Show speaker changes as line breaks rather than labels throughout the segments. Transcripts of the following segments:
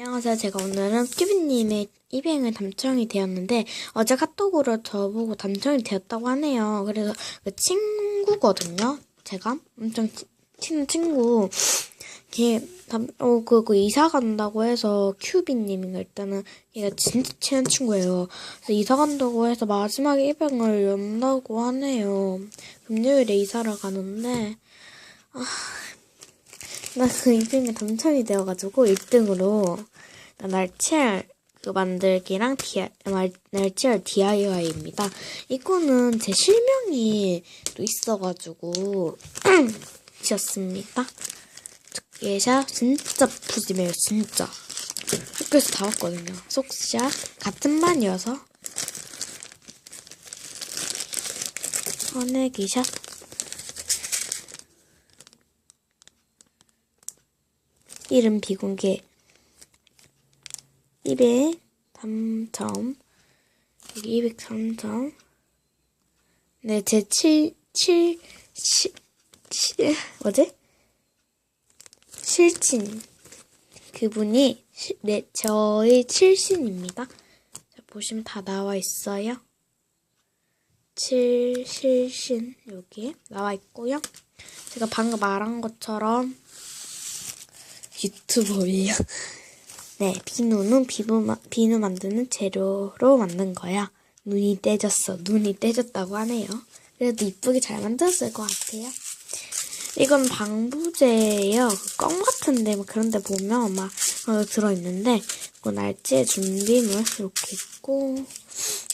안녕하세요. 제가 오늘은 큐비님의 이뱅을 담청이 되었는데 어제 카톡으로 저보고 담청이 되었다고 하네요. 그래서 그 친구거든요. 제가 엄청 치- 친한 친구. 걔 담, 어, 그거 이사 간다고 해서 큐비님인가 일단은 걔가 진짜 친한 친구예요. 그래서 이사 간다고 해서 마지막에 이뱅을 연다고 하네요. 금요일에 이사를 가는데 나그 이빙에 당첨이 되어가지고 1등으로 날치알 그 만들기랑 말, 날치알 DIY입니다. 이거는 제 실명이 또 있어가지고 지었습니다. 예샷 진짜 푸짐해요 진짜. 학교에서 다 왔거든요. 속샷 같은 반이어서 꺼내기샷 이름 비공개. 200 3점. 여기 203점. 네, 제 7, 7, 7, 7, 뭐지? 실친. 그분이 시, 네, 저의 칠신입니다. 자, 보시면 다 나와 있어요. 칠실신 여기에 나와 있고요. 제가 방금 말한 것처럼 유튜버예요. 네, 비누는 비누, 마- 비누 만드는 재료로 만든 거야. 눈이 떼졌어. 눈이 떼졌다고 하네요. 그래도 이쁘게 잘 만들었을 것 같아요. 이건 방부제예요. 그껌 같은데 뭐 그런 데 보면 막 어, 들어있는데 그 날치의 준비물 이렇게 있고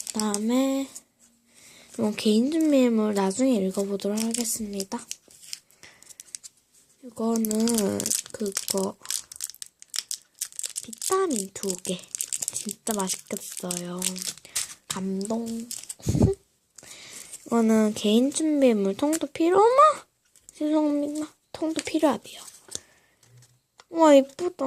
그다음에 이건 개인 준비물 나중에 읽어보도록 하겠습니다. 이거는 그거 비타민 두 개. 진짜 맛있겠어요. 감동. 이거는 개인 준비물 통도 필요 어머 죄송합니다. 통도 필요하대요. 와 이쁘다.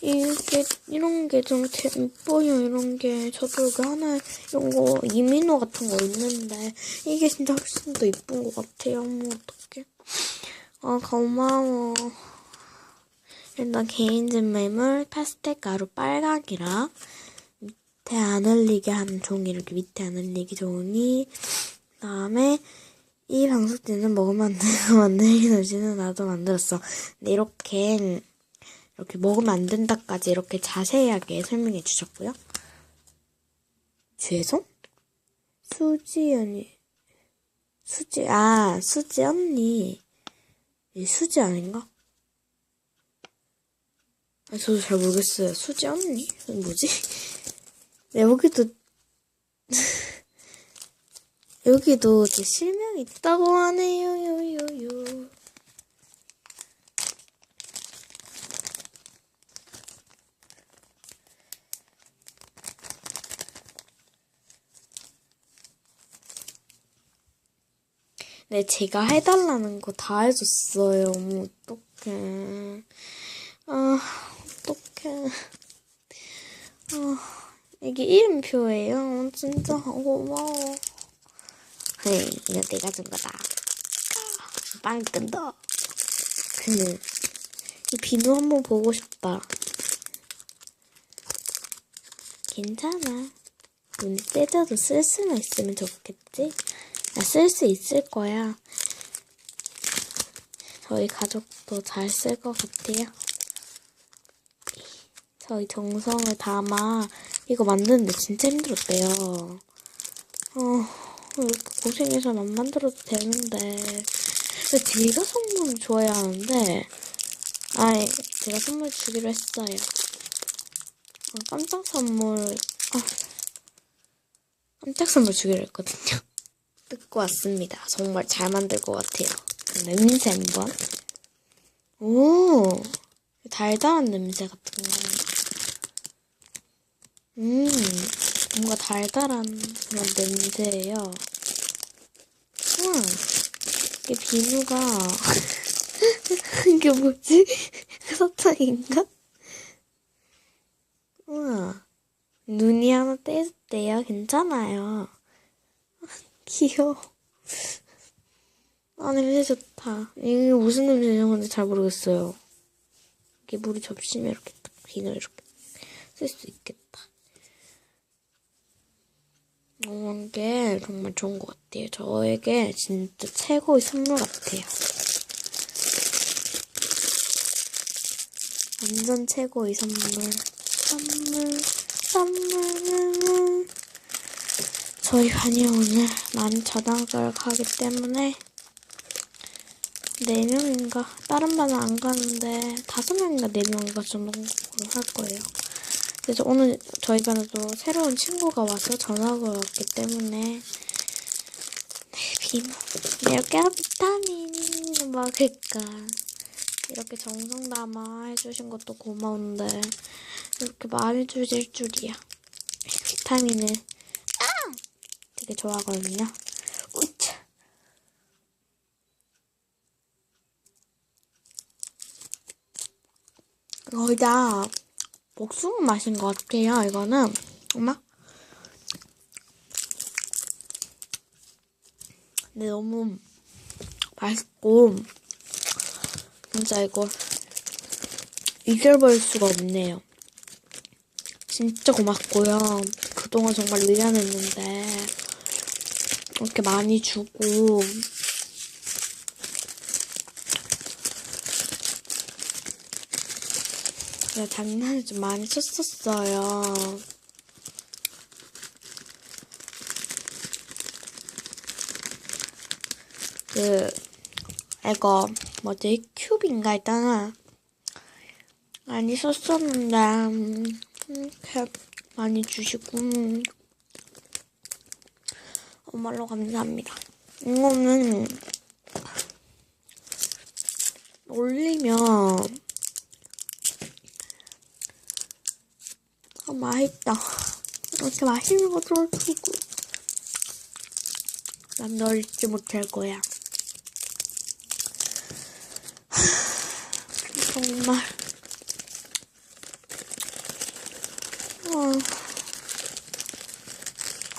이게 이런 게 좀 예뻐요 이런 게 저도 여기 하나 이런 거 이민호 같은 거 있는데 이게 진짜 훨씬 더 예쁜 것 같아요. 어머 어떡해. 아 고마워. 일단 개인진 매물 파스텔 가루 빨강이랑 밑에 안 흘리게 하는 종이 이렇게 밑에 안 흘리게 종이. 그다음에 이 방석지는 먹으면 안 되고 만들기 전지는 나도 만들었어. 근데 이렇게 이렇게 먹으면 안 된다까지 이렇게 자세하게 설명해 주셨고요. 죄송? 수지 언니. 수지, 아, 수지 언니. 이 수지 아닌가? 아, 저도 잘 모르겠어요. 수지 언니? 뭐지? 네, 여기도, 여기도 제 실명이 있다고 하네요, 요, 요, 요. 네, 제가 해달라는 거 다 해줬어요. 어머, 어떡해. 아, 어떡해. 아, 이게 이름표예요. 진짜 고마워. 헤이, 이거 내가 준 거다. 빵 끈다. 그, 이 비누 한번 보고 싶다. 괜찮아. 눈이 떼져도 쓸 수는 있으면 좋겠지? 아, 쓸수 있을 거야. 저희 가족도 잘 쓸 것 같아요. 저희 정성을 담아 이거 만드는데 진짜 힘들었대요. 어, 고생해서 안 만들어도 되는데. 근데 제가 선물 좋아야 하는데, 아이, 제가 선물 주기로 했어요. 어, 깜짝 선물, 아, 깜짝 선물 주기로 했거든요. 뜯고 왔습니다. 정말 잘 만들 것 같아요. 냄새 한번. 오, 달달한 냄새 같은 거. 음, 뭔가 달달한 그런 냄새예요. 우와, 이게 비누가 이게 뭐지? 사탕인가? 우와, 눈이 하나 떼졌대요. 괜찮아요. 귀여워. 아, 냄새 좋다. 이게 무슨 냄새인지 근데 잘 모르겠어요. 이게 물이 접시면 이렇게 딱 비늘 이렇게 쓸 수 있겠다. 어, 이게 정말 좋은 것 같아요. 저에게 진짜 최고의 선물 같아요. 완전 최고의 선물. 선물, 선물은 저희 반이 오늘 많이 저당을 가기 때문에 네 명인가 다른 반은 안 가는데 다섯 명인가 네 명인가 정도로 할 거예요. 그래서 오늘 저희 반에도 새로운 친구가 와서 전학을 왔기 때문에 네 비모 이렇게 비타민 먹을까 이렇게 정성 담아 해주신 것도 고마운데 이렇게 많이 주실 줄이야 비타민을 아! 되게 좋아하거든요. 우차. 거의 다 복숭아 맛인 것 같아요. 이거는 엄마. 근데 너무 맛있고 진짜 이거 잊어버릴 수가 없네요. 진짜 고맙고요. 그동안 정말 미안했는데 이렇게 많이 주고. 제가 장난을 좀 많이 쳤었어요. 그 이거 뭐지? 큐브인가 일단은 많이 썼었는데 음, 이렇게 많이 주시고 음, 정말로 감사합니다. 이거는 올리면 아, 맛있다. 이렇게 맛있는 거 떨어지고 난 널지 못할 거야. 정말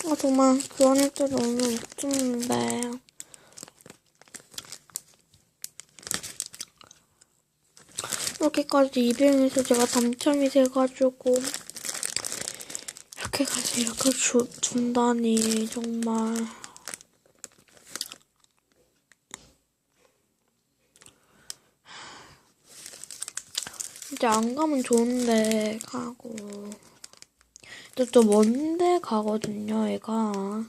아, 교환할 때 너무 못 듣는데 이렇게까지 이병에서 제가 당첨이 돼가지고 이렇게까지 이렇게 주, 준다니 정말. 이제 안 가면 좋은데 가고 또또 먼데 가거든요 얘가.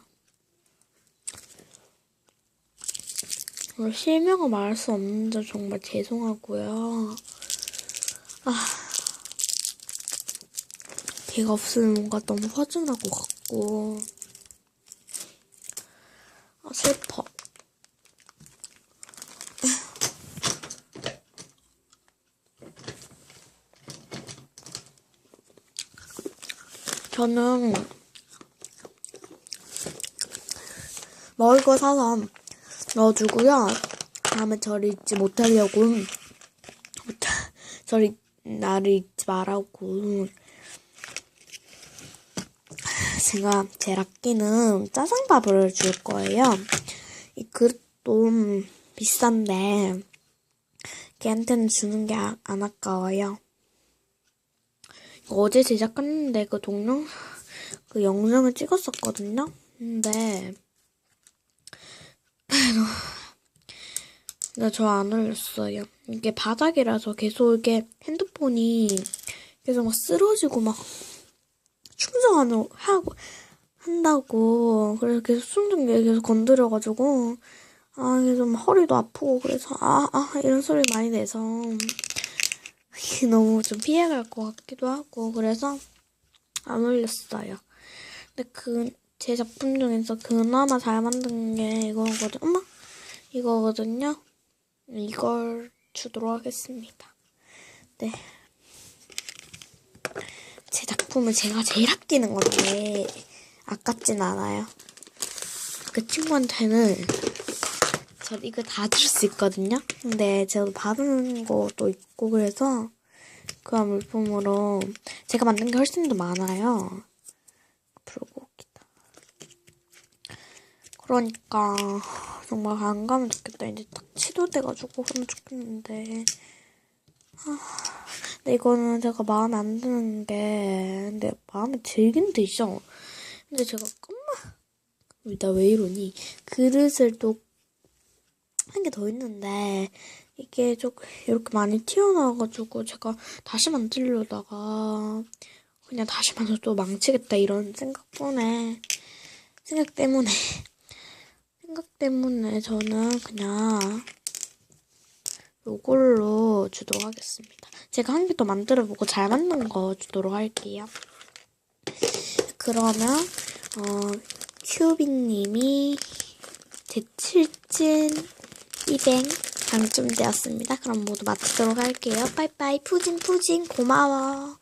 실명을 말할 수 없는데 정말 죄송하고요. 아. 걔가 없으면 뭔가 너무 허전할 것 같고. 아 슬퍼 저는 먹을 거 사서 넣어주고요. 다음에 저를 잊지 못하려고 저를 나를 잊지 말라고 제가 제일 아끼는 짜장밥을 줄 거예요. 이 그릇도 비싼데 걔한테는 주는 게 안 아까워요. 어제 제작했는데 그 동영 그 영상을 찍었었거든요. 근데 근데 저 안 올렸어요. 이게 바닥이라서 계속 이게 핸드폰이 계속 막 쓰러지고 막 충전하는 하고 한다고 그래서 계속 충전기 계속 건드려가지고 아 계속 막 허리도 아프고 그래서 아아 이런 소리 많이 내서 너무 좀 피해갈 것 같기도 하고 그래서 안 올렸어요. 근데 그 제 작품 중에서 그나마 잘 만든 게 이거거든. 엄마 이거거든요. 이걸 주도록 하겠습니다. 네. 제 작품을 제가 제일 아끼는 건데 아깝진 않아요. 그 친구한테는 저 이거 다 줄 수 있거든요. 근데 제가 받은 것도 있고 그래서 그 물품으로 제가 만든 게 훨씬 더 많아요. 불고기다. 그러니까 정말 안 가면 좋겠다. 이제 딱 치료돼가지고 그러면 좋겠는데. 아, 근데 이거는 제가 마음에 안 드는 게, 근데 마음에 들긴 되죠. 근데 제가 엄마, 나왜 이러니? 그릇을 또 한 개 더 있는데 이게 좀 이렇게 많이 튀어나와가지고 제가 다시 만들려다가 그냥 다시 만들어도 망치겠다 이런 생각 때문에 생각 때문에 생각 때문에 저는 그냥 요걸로 주도록 하겠습니다. 제가 한 개 더 만들어보고 잘 맞는 거 주도록 할게요. 그러면 어 큐빅님이 대칠진 200 당첨되었습니다. 그럼 모두 마치도록 할게요. 빠이빠이 푸진 푸진 고마워.